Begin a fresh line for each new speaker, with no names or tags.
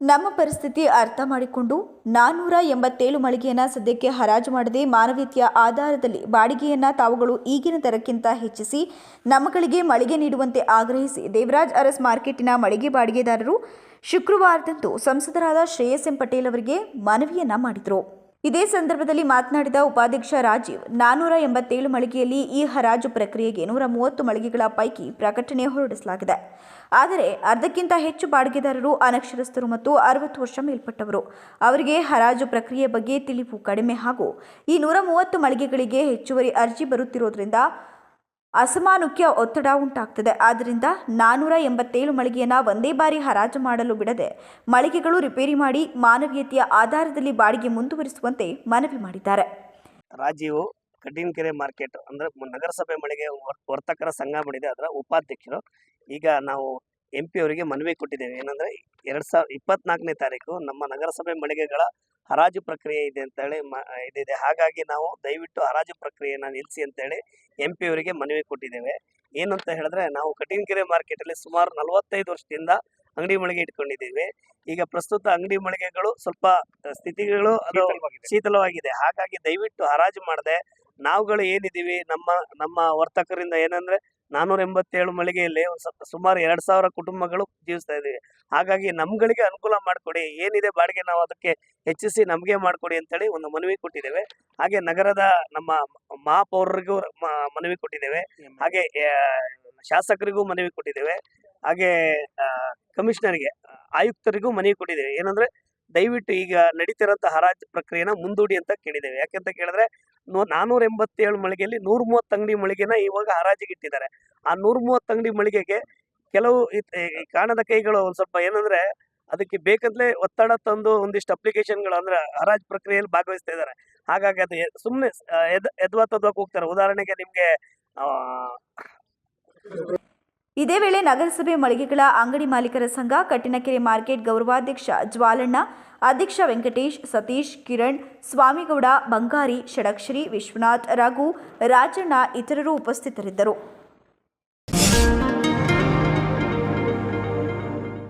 ನಮ್ಮ ಪರಿಸ್ಥಿತಿ ಅರ್ಥ ಮಾಡಿಕೊಂಡು ನಾನ್ನೂರ ಎಂಬತ್ತೇಳು ಮಳಿಗೆಯನ್ನು ಸದ್ಯಕ್ಕೆ ಹರಾಜು ಮಾಡದೆ ಮಾನವೀಯತೆಯ ಆಧಾರದಲ್ಲಿ ಬಾಡಿಗೆಯನ್ನು ತಾವುಗಳು ಈಗಿನ ದರಕ್ಕಿಂತ ಹೆಚ್ಚಿಸಿ ನಮ್ಮಗಳಿಗೆ ಮಳಿಗೆ ನೀಡುವಂತೆ ಆಗ್ರಹಿಸಿ ದೇವರಾಜ್ ಅರಸ್ ಮಾರ್ಕೆಟಿನ ಮಳಿಗೆ ಬಾಡಿಗೆದಾರರು ಶುಕ್ರವಾರದಂದು ಸಂಸದರಾದ ಶ್ರೇಯಸ್ ಎಂ ಪಟೇಲ್ ಅವರಿಗೆ ಮನವಿಯನ್ನ ಮಾಡಿದರು. ಇದೇ ಸಂದರ್ಭದಲ್ಲಿ ಮಾತನಾಡಿದ ಉಪಾಧ್ಯಕ್ಷ ರಾಜೀವ್, ನಾನೂರ ಎಂಬತ್ತೇಳು ಮಳಿಗೆಯಲ್ಲಿ ಈ ಹರಾಜು ಪ್ರಕ್ರಿಯೆಗೆ ನೂರ ಮೂವತ್ತು ಮಳಿಗೆಗಳ ಪೈಕಿ ಪ್ರಕಟಣೆ ಹೊರಡಿಸಲಾಗಿದೆ. ಆದರೆ ಅರ್ಧಕ್ಕಿಂತ ಹೆಚ್ಚು ಬಾಡಿಗೆದಾರರು, ಅನಕ್ಷರಸ್ಥರು ಮತ್ತು ಅರವತ್ತು ವರ್ಷ ಮೇಲ್ಪಟ್ಟವರು. ಅವರಿಗೆ ಹರಾಜು ಪ್ರಕ್ರಿಯೆ ಬಗ್ಗೆ ತಿಳಿವು ಕಡಿಮೆ ಹಾಗೂ ಈ ನೂರ ಮೂವತ್ತು ಮಳಿಗೆಗಳಿಗೆ ಹೆಚ್ಚುವರಿ ಅರ್ಜಿ ಬರುತ್ತಿರೋದ್ರಿಂದ ಅಸಮಾನುಕ್ಯ ಒತ್ತಡ ಉಂಟಾಗ್ತದೆ. ಆದ್ದರಿಂದ ನಾನ್ನೂರ ಎಂಬತ್ತೇಳು ಮಳಿಗೆಯನ್ನು ಒಂದೇ ಬಾರಿ ಹರಾಜು ಮಾಡಲು ಬಿಡದೆ ಮಳಿಗೆಗಳು ರಿಪೇರಿ ಮಾಡಿ ಮಾನವೀಯತೆಯ ಆಧಾರದಲ್ಲಿ ಬಾಡಿಗೆ ಮುಂದುವರಿಸುವಂತೆ ಮನವಿ ಮಾಡಿದ್ದಾರೆ.
ರಾಜೀವ್ ಕಡ್ಡಿನಕೆರೆ ಮಾರ್ಕೆಟ್ ಅಂದ್ರೆ ನಗರಸಭೆ ಮಳಿಗೆ ವರ್- ವರ್ತಕರ ಸಂಘ ಮಾಡಿದೆ. ಅದರ ಉಪಾಧ್ಯಕ್ಷರು. ಈಗ ನಾವು ಎಂ ಪಿ ಅವರಿಗೆ ಮನವಿ ಕೊಟ್ಟಿದ್ದೇವೆ. ಏನಂದ್ರೆ ಎರಡು ಸಾವಿರದ ಇಪ್ಪತ್ನಾಲ್ಕನೇ ತಾರೀಕು ನಮ್ಮ ನಗರಸಭೆ ಮಳಿಗೆಗಳ ಹರಾಜು ಪ್ರಕ್ರಿಯೆ ಇದೆ ಅಂತೇಳಿ ಮ- ಇದಿದೆ. ಹಾಗಾಗಿ ನಾವು ದಯವಿಟ್ಟು ಹರಾಜು ಪ್ರಕ್ರಿಯೆಯನ್ನ ನಿಲ್ಲಿಸಿ ಅಂತೇಳಿ ಎಂ ಪಿ ಅವರಿಗೆ ಮನವಿ ಕೊಟ್ಟಿದ್ದೇವೆ. ಏನು ಅಂತ ಹೇಳಿದ್ರೆ ನಾವು ಕಟ್ಟಿನಕೆರೆ ಮಾರ್ಕೆಟಲ್ಲಿ ಸುಮಾರು ನಲವತ್ತೈದು ವರ್ಷದಿಂದ ಅಂಗಡಿ ಮಳಿಗೆ ಇಟ್ಕೊಂಡಿದ್ದೀವಿ. ಈಗ ಪ್ರಸ್ತುತ ಅಂಗಡಿ ಮಳಿಗೆಗಳು ಸ್ವಲ್ಪ ಸ್ಥಿತಿಗಳು ಅದು ಶೀತಲವಾಗಿದೆ. ಹಾಗಾಗಿ ದಯವಿಟ್ಟು ಹರಾಜು ಮಾಡದೆ ನಾವುಗಳು ಏನಿದ್ದೀವಿ ನಮ್ಮ ನಮ್ಮ ವರ್ತಕರಿಂದ ಏನಂದ್ರೆ ನಾನೂರ ಎಂಬತ್ತೇಳು ಮಳಿಗೆಯಲ್ಲಿ ಸುಮಾರು ಎರಡ್ ಸಾವಿರ ಕುಟುಂಬಗಳು ಜೀವಿಸ್ತಾ ಇದ್ದೀವಿ. ಹಾಗಾಗಿ ನಮ್ಗಳಿಗೆ ಅನುಕೂಲ ಮಾಡಿಕೊಡಿ. ಏನಿದೆ ಬಾಡಿಗೆ ನಾವು ಅದಕ್ಕೆ ಹೆಚ್ಚಿಸಿ ನಮಗೆ ಮಾಡಿಕೊಡಿ ಅಂತೇಳಿ ಒಂದು ಮನವಿ ಕೊಟ್ಟಿದ್ದೇವೆ. ಹಾಗೆ ನಗರದ ನಮ್ಮ ಮಹಾಪೌರರಿಗೂ ಮನವಿ ಕೊಟ್ಟಿದ್ದೇವೆ. ಹಾಗೆ ಶಾಸಕರಿಗೂ ಮನವಿ ಕೊಟ್ಟಿದ್ದೇವೆ. ಹಾಗೆ ಕಮಿಷನರ್ಗೆ ಆಯುಕ್ತರಿಗೂ ಮನವಿ ಕೊಟ್ಟಿದ್ದೇವೆ. ಏನಂದ್ರೆ, ದಯವಿಟ್ಟು ಈಗ ನಡೀತಿರೋಂಥ ಹರಾಜು ಪ್ರಕ್ರಿಯೆನ ಮುಂದೂಡಿ ಅಂತ ಕೇಳಿದ್ದೇವೆ. ಯಾಕೆಂತ ಕೇಳಿದ್ರೆ, ನೂ ನಾನೂರ ಎಂಬತ್ತೇಳು ಮಳಿಗೆಯಲ್ಲಿ ನೂರ ಮೂವತ್ತು ಅಂಗಡಿ ಮಳಿಗೆನ ಇವಾಗ ಹರಾಜಿಗೆ ಇಟ್ಟಿದ್ದಾರೆ. ಆ ನೂರ ಮೂವತ್ತು ಅಂಗಡಿ ಮಳಿಗೆಗೆ ಕೆಲವು ಕಾಣದ ಕೈಗಳು ಒಂದು ಸ್ವಲ್ಪ ಏನಂದ್ರೆ, ಅದಕ್ಕೆ ಬೇಕಂತಲೇ ಒತ್ತಡ ತಂದು ಒಂದಿಷ್ಟು ಅಪ್ಲಿಕೇಶನ್ಗಳು ಅಂದ್ರೆ ಹರಾಜು ಪ್ರಕ್ರಿಯೆಯಲ್ಲಿ ಭಾಗವಹಿಸ್ತಾ ಇದ್ದಾರೆ. ಹಾಗಾಗಿ ಅದು ಸುಮ್ಮನೆ ಎದ್, ಎದ್ವಾ ತದ್ವಾಕ್ ಹೋಗ್ತಾರೆ ಉದಾಹರಣೆಗೆ ನಿಮಗೆ
ಇದೇ ವೇಳೆ ನಗರಸಭೆ ಮಳಿಗೆಗಳ ಅಂಗಡಿ ಮಾಲೀಕರ ಸಂಘ, ಕಟ್ಟಿನಕೆರೆ ಮಾರ್ಕೆಟ್ ಗೌರವಾಧ್ಯಕ್ಷ ಜ್ವಾಲಣ್ಣ, ಅಧ್ಯಕ್ಷ ವೆಂಕಟೇಶ್, ಸತೀಶ್, ಕಿರಣ್, ಸ್ವಾಮಿಗೌಡ, ಬಂಗಾರಿ, ಷಡಕ್ಷರಿ, ವಿಶ್ವನಾಥ್, ರಘು, ರಾಜಣ್ಣ ಇತರರು ಉಪಸ್ಥಿತರಿದ್ದರು.